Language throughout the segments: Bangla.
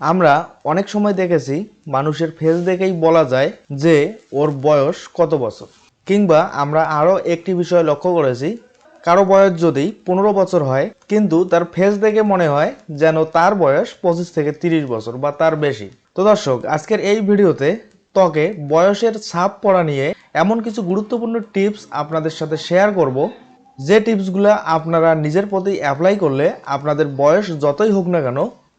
আমরা অনেক সময় দেখেছি মানুষের ফেস দেখেই বলা যায় যে ওর বয়স কত বছর। কিংবা আমরা আরও একটি বিষয় লক্ষ্য করেছি, কারও বয়স যদি পনেরো বছর হয়, কিন্তু তার ফেস দেখে মনে হয় যেন তার বয়স পঁচিশ থেকে তিরিশ বছর বা তার বেশি। তো দর্শক, আজকের এই ভিডিওতে ত্বকে বয়সের ছাপ পড়া নিয়ে এমন কিছু গুরুত্বপূর্ণ টিপস আপনাদের সাথে শেয়ার করব। যে টিপসগুলো আপনারা নিজের প্রতি অ্যাপ্লাই করলে আপনাদের বয়স যতই হোক না কেন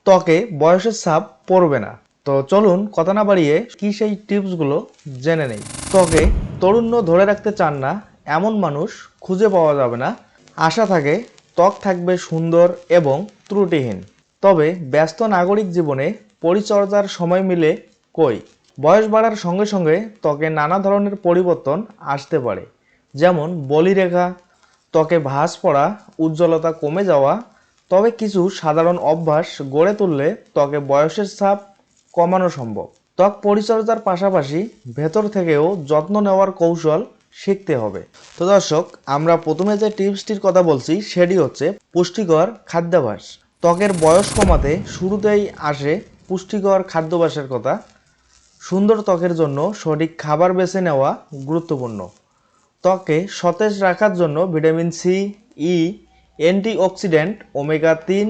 ত্বকে বয়সের ছাপ পড়বে না। তো চলুন কথা না বাড়িয়ে কি সেই টিপসগুলো জেনে নেই। ত্বকে তরুণ্য ধরে রাখতে চান না, এমন মানুষ খুঁজে পাওয়া যাবে না। আশা থাকে, ত্বক থাকবে সুন্দর এবং ত্রুটিহীন। তবে ব্যস্ত নাগরিক জীবনে পরিচর্যার সময় মিলে কই? বয়স বাড়ার সঙ্গে সঙ্গে ত্বকে নানা ধরনের পরিবর্তন আসতে পারে। যেমন বলিরেখা, ত্বকে ভাঁজ পড়া, উজ্জ্বলতা কমে যাওয়া তবে কিছু সাধারণ অভ্যাস গড়ে তুললে ত্বকে বয়সের ছাপ কমানো সম্ভব। ত্বক পরিচর্যার পাশাপাশি ভেতর থেকেও যত্ন নেওয়ার কৌশল শিখতে হবে। তো দর্শক, আমরা প্রথমে যে টিপসটির কথা বলছি, সেটি হচ্ছে পুষ্টিকর খাদ্যাভ্যাস ত্বকের বয়স কমাতে শুরুতেই আসে পুষ্টিকর খাদ্যাভ্যাসের কথা। সুন্দর ত্বকের জন্য সঠিক খাবার বেছে নেওয়া গুরুত্বপূর্ণ। ত্বকে সতেজ রাখার জন্য vitamin C, E antioxidant, omega তিন,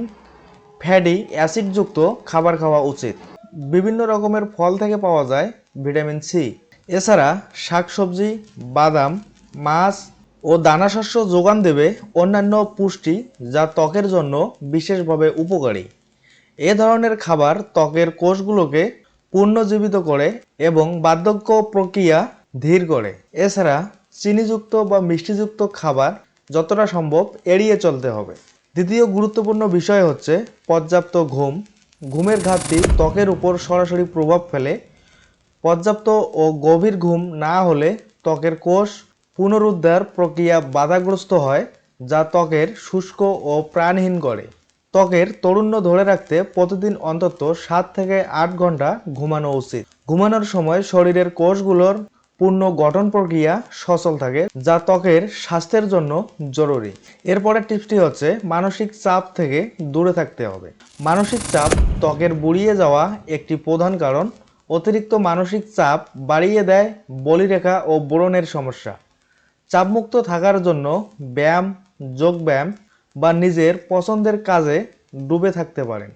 ফ্যাটি অ্যাসিডযুক্ত খাবার খাওয়া উচিত। বিভিন্ন রকমের ফল থেকে পাওয়া যায় ভিটামিন সি। এছাড়া শাকসবজি, বাদাম, মাছ ও দানাশস্য যোগান দেবে অন্যান্য পুষ্টি যা ত্বকের জন্য বিশেষভাবে উপকারী। এ ধরনের খাবার ত্বকের কোষগুলোকে পুনর্জীবিত করে এবং বার্ধক্য প্রক্রিয়া ধীর করে। এছাড়া চিনিযুক্ত বা মিষ্টিযুক্ত খাবার যতটা সম্ভব এড়িয়ে চলতে হবে। দ্বিতীয় গুরুত্বপূর্ণ বিষয় হচ্ছে পর্যাপ্ত ঘুম। ঘুমের ঘাটতি ত্বকের উপর সরাসরি প্রভাব ফেলে। পর্যাপ্ত ও গভীর ঘুম না হলে ত্বকের কোষ পুনরুদ্ধার প্রক্রিয়া বাধাগ্রস্ত হয়, যা ত্বকের শুষ্ক ও প্রাণহীন করে। ত্বকের তরুণ্য ধরে রাখতে প্রতিদিন অন্তত সাত থেকে আট ঘণ্টা ঘুমানো উচিত। ঘুমানোর সময় শরীরের কোষগুলোর পূর্ণ গঠন প্রক্রিয়া সচল থাকে, যা ত্বকের স্বাস্থ্যের জন্য জরুরি। এরপরের টিপসটি হচ্ছে মানসিক চাপ থেকে দূরে থাকতে হবে। মানসিক চাপ ত্বকের বুড়িয়ে যাওয়া একটি প্রধান কারণ। অতিরিক্ত মানসিক চাপ বাড়িয়ে দেয় বলিরেখা ও ব্রণের সমস্যা। চাপমুক্ত থাকার জন্য ব্যায়াম, যোগব্যায়াম বা নিজের পছন্দের কাজে ডুবে থাকতে পারেন।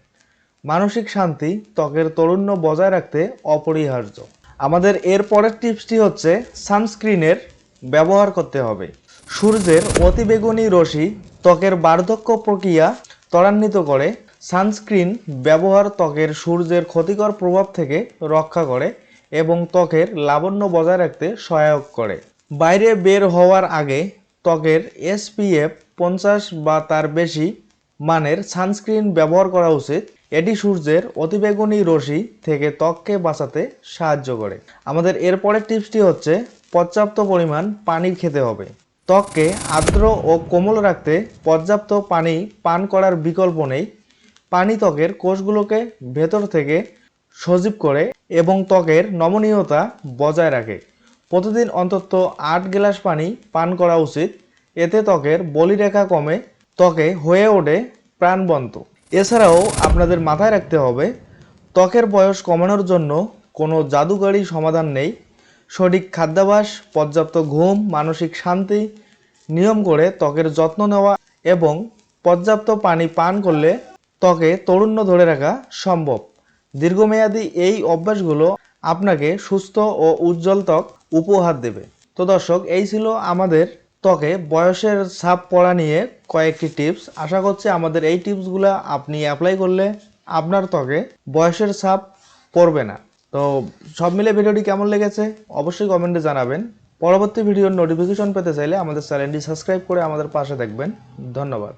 মানসিক শান্তি ত্বকের তরুণ্য বজায় রাখতে অপরিহার্য। আমাদের এর পরের টিপসটি হচ্ছে সানস্ক্রিনের ব্যবহার করতে হবে। সূর্যের অতিবেগুনি রশ্মি ত্বকের বার্ধক্য প্রক্রিয়া ত্বরান্বিত করে সানস্ক্রিন ব্যবহার ত্বকের সূর্যের ক্ষতিকর প্রভাব থেকে রক্ষা করে এবং ত্বকের লাবণ্য বজায় রাখতে সহায়ক করে। বাইরে বের হওয়ার আগে ত্বকের এসপিএফ পঞ্চাশ বা তার বেশি মানের সানস্ক্রিন ব্যবহার করা উচিত। এটি সূর্যের অতিবেগুনি রশ্মি থেকে ত্বককে বাঁচাতে সাহায্য করে। আমাদের এরপরের টিপসটি হচ্ছে, পর্যাপ্ত পরিমাণ পানি খেতে হবে। ত্বককে আর্দ্র ও কোমল রাখতে পর্যাপ্ত পানি পান করার বিকল্প নেই। পানি ত্বকের কোষগুলোকে ভেতর থেকে সজীব করে এবং ত্বকের নমনীয়তা বজায় রাখে। প্রতিদিন অন্তত আট গ্লাস পানি পান করা উচিত। এতে ত্বকের বলিরেখা কমে, ত্বকে হয়ে ওঠে প্রাণবন্ত। এছাড়াও আপনাদের মাথায় রাখতে হবে, ত্বকের বয়স কমানোর জন্য কোনো জাদুকারী সমাধান নেই। সঠিক খাদ্যাভ্যাস পর্যাপ্ত ঘুম, মানসিক শান্তি নিয়ম করে ত্বকের যত্ন নেওয়া এবং পর্যাপ্ত পানি পান করলে ত্বকে তরুণ্য ধরে রাখা সম্ভব। দীর্ঘমেয়াদী এই অভ্যাসগুলো আপনাকে সুস্থ ও উজ্জ্বল ত্বক উপহার দেবে। তো দর্শক, এই ছিল আমাদের ত্বকে বয়সের ছাপ পড়া নিয়ে কয়েকটি টিপস। আশা করছি আমাদের এই টিপসগুলো আপনি অ্যাপ্লাই করলে আপনার ত্বকে বয়সের ছাপ পড়বে না। তো সব মিলে ভিডিওটি কেমন লেগেছে অবশ্যই কমেন্টে জানাবেন। পরবর্তী ভিডিওর নোটিফিকেশন পেতে চাইলে আমাদের চ্যানেলটি সাবস্ক্রাইব করে আমাদের পাশে দেখবেন। ধন্যবাদ।